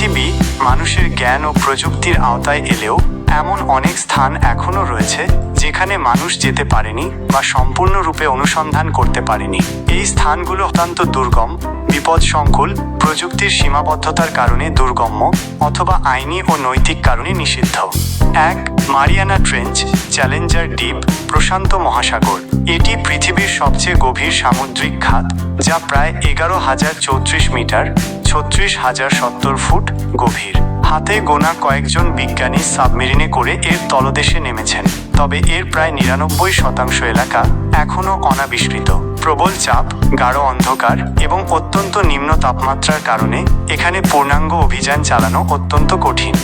পৃথিবী মানুষের জ্ঞান ও প্রযুক্তির আওতায় এলেও এমন অনেক স্থান এখনও রয়েছে যেখানে মানুষ যেতে পারেনি বা সম্পূর্ণরূপে অনুসন্ধান করতে পারেনি। এই স্থানগুলো অত্যন্ত দুর্গম, বিপদসংকুল, প্রযুক্তির সীমাবদ্ধতার কারণে দুর্গম্য অথবা আইনি ও নৈতিক কারণে নিষিদ্ধ। এক, মারিয়ানা ট্রেঞ্চ, চ্যালেঞ্জার ডিপ প্রশান্ত মহাসাগর। এটি পৃথিবীর সবচেয়ে গভীর সামুদ্রিক খাত, যা প্রায় এগারো হাজার চৌত্রিশ মিটার, ছত্রিশ হাজার সত্তর ফুট গভীর। হাতে গোনা কয়েকজন বিজ্ঞানী সাবমেরিনে করে এর তলদেশে নেমেছেন। তবে এর প্রায় নিরানব্বই শতাংশ এলাকা এখনও অনাবিষ্কৃত। প্রবল চাপ, গাঢ় অন্ধকার এবং অত্যন্ত নিম্ন তাপমাত্রার কারণে এখানে পূর্ণাঙ্গ অভিযান চালানো অত্যন্ত কঠিন।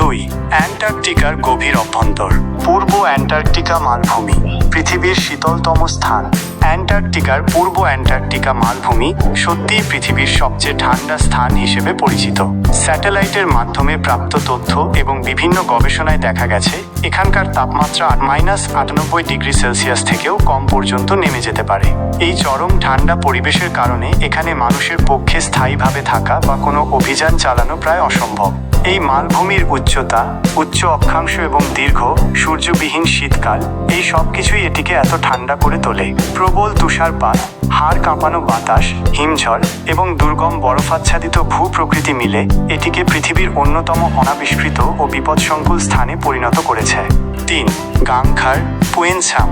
দুই, অ্যান্টার্কটিকার গভীর অভ্যন্তর, পূর্ব অ্যান্টার্কটিকা মালভূমি, পৃথিবীর শীতলতম স্থান। অ্যান্টার্কটিকার পূর্ব অ্যান্টার্কটিকা মালভূমি সত্যিই পৃথিবীর সবচেয়ে ঠান্ডা স্থান হিসেবে পরিচিত। স্যাটেলাইটের মাধ্যমে প্রাপ্ত তথ্য এবং বিভিন্ন গবেষণায় দেখা গেছে এখানকার তাপমাত্রা মাইনাস আটানব্বই ডিগ্রি সেলসিয়াস থেকেও কম পর্যন্ত নেমে যেতে পারে। এই চরম ঠান্ডা পরিবেশের কারণে এখানে মানুষের পক্ষে স্থায়ীভাবে থাকা বা কোনো অভিযান চালানো প্রায় অসম্ভব। এই মালভূমির উচ্চতা, উচ্চ অক্ষাংশ এবং দীর্ঘ, সূর্যবিহীন শীতকাল, এই সব কিছুই এটিকে এত ঠান্ডা করে তোলে। প্রবল তুষারপাত হাড় কাঁপানো বাতাস, হিমঝড় এবং দুর্গম বরফাচ্ছাদিত ভূ প্রকৃতি মিলে এটিকে পৃথিবীর অন্যতম অনাবিষ্কৃত ও বিপদসংকুল স্থানে পরিণত করেছে। তিন, গাংখার, পুয়েনসাম,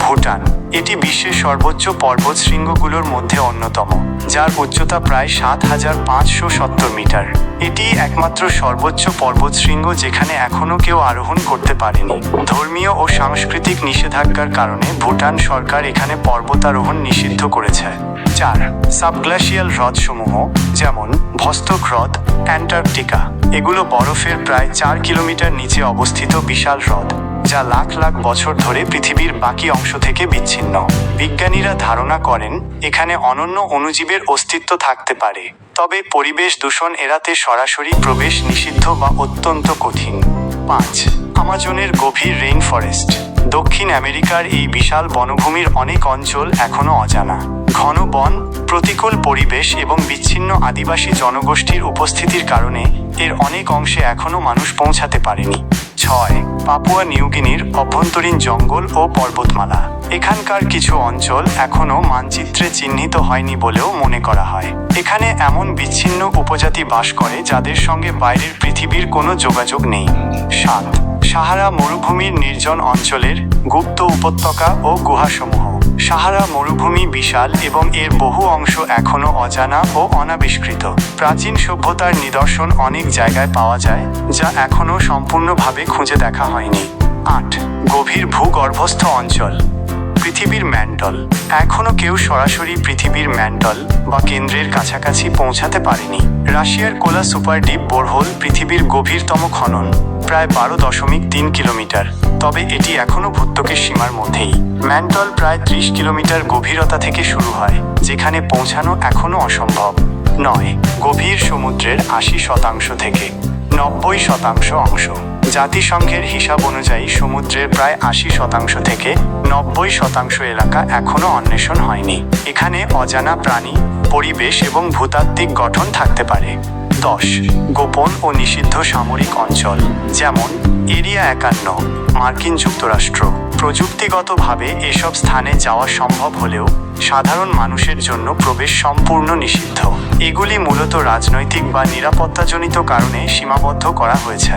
ভুটান। এটি বিশ্বের সর্বোচ্চ পর্বত শৃঙ্গগুলোর মধ্যে অন্যতম, যার উচ্চতা প্রায় সাত হাজার পাঁচশো সত্তর মিটার। এটি একমাত্র সর্বোচ্চ পর্বত শৃঙ্গ যেখানে এখনও কেউ আরোহণ করতে পারেনি। ধর্মীয় ও সাংস্কৃতিক নিষেধাজ্ঞার কারণে ভুটান সরকার এখানে পর্বতারোহণ নিষিদ্ধ করেছে। চার সাবগ্লাশিয়াল হ্রদসমূহ, যেমন ভস্তক হ্রদ, অ্যান্টার্কটিকা, এগুলো বরফের প্রায় চার কিলোমিটার নিচে অবস্থিত বিশাল হ্রদ। যা লাখ লাখ বছর ধরে পৃথিবীর বাকি অংশ থেকে বিচ্ছিন্ন। বিজ্ঞানীরা ধারণা করেন, এখানে অনন্য অণুজীবের অস্তিত্ব থাকতে পারে। তবে পরিবেশ দূষণ এড়াতে সরাসরি প্রবেশ নিষিদ্ধ বা অত্যন্ত কঠিন। পাঁচ, আমাজনের গভীর রেইন ফরেস্ট দক্ষিণ আমেরিকার এই বিশাল বনভূমির অনেক অঞ্চল এখনও অজানা। ঘন বন, প্রতিকূল পরিবেশ এবং বিচ্ছিন্ন আদিবাসী জনগোষ্ঠীর উপস্থিতির কারণে এর অনেক অংশে এখনও মানুষ পৌঁছাতে পারেনি। ছয়, পাপুয়া নিউগিনির অভ্যন্তরীণ জঙ্গল ও পর্বতমালা। এখানকার কিছু অঞ্চল এখনও মানচিত্রে চিহ্নিত হয়নি বলেও মনে করা হয়। এখানে এমন বিচ্ছিন্ন উপজাতি বাস করে যাদের সঙ্গে বাইরের পৃথিবীর কোনো যোগাযোগ নেই। সাত, সাহারা মরুভূমির নির্জন অঞ্চলের গুপ্ত উপত্যকা ও গুহাসমূহ। সাহারা মরুভূমি বিশাল এবং এর বহু অংশ এখনও অজানা ও অনাবিষ্কৃত। প্রাচীন সভ্যতার নিদর্শন অনেক জায়গায় পাওয়া যায়, যা এখনও সম্পূর্ণভাবে খুঁজে দেখা হয়নি। আট, গভীর ভূগর্ভস্থ অঞ্চল। পৃথিবীর ম্যান্টল এখনও কেউ সরাসরি পৃথিবীর ম্যান্টল বা কেন্দ্রের কাছাকাছি পৌঁছাতে পারেনি। রাশিয়ার কোলা সুপার ডিপ বোরহোল পৃথিবীর গভীরতম খনন, প্রায় বারো দশমিক তিন কিলোমিটার। তবে এটি এখনও ভূত্বকের সীমার মধ্যেই। ম্যান্টল প্রায় ত্রিশ কিলোমিটার গভীরতা থেকে শুরু হয়, যেখানে পৌঁছানো এখনও অসম্ভব নয়। গভীর সমুদ্রের আশি শতাংশ থেকে নব্বই শতাংশ অংশ। জাতিসংঘের হিসাব অনুযায়ী সমুদ্রের প্রায় আশি শতাংশ থেকে নব্বই শতাংশ এলাকা এখনও অন্বেষণ হয়নি। এখানে অজানা প্রাণী, পরিবেশ এবং ভূতাত্ত্বিক গঠন থাকতে পারে। দশ, গোপন ও নিষিদ্ধ সামরিক অঞ্চল, যেমন এরিয়া একান্ন, মার্কিন যুক্তরাষ্ট্র। প্রযুক্তিগতভাবে এসব স্থানে যাওয়া সম্ভব হলেও সাধারণ মানুষের জন্য প্রবেশ সম্পূর্ণ নিষিদ্ধ। এগুলি মূলত রাজনৈতিক বা নিরাপত্তাজনিত কারণে সীমাবদ্ধ করা হয়েছে।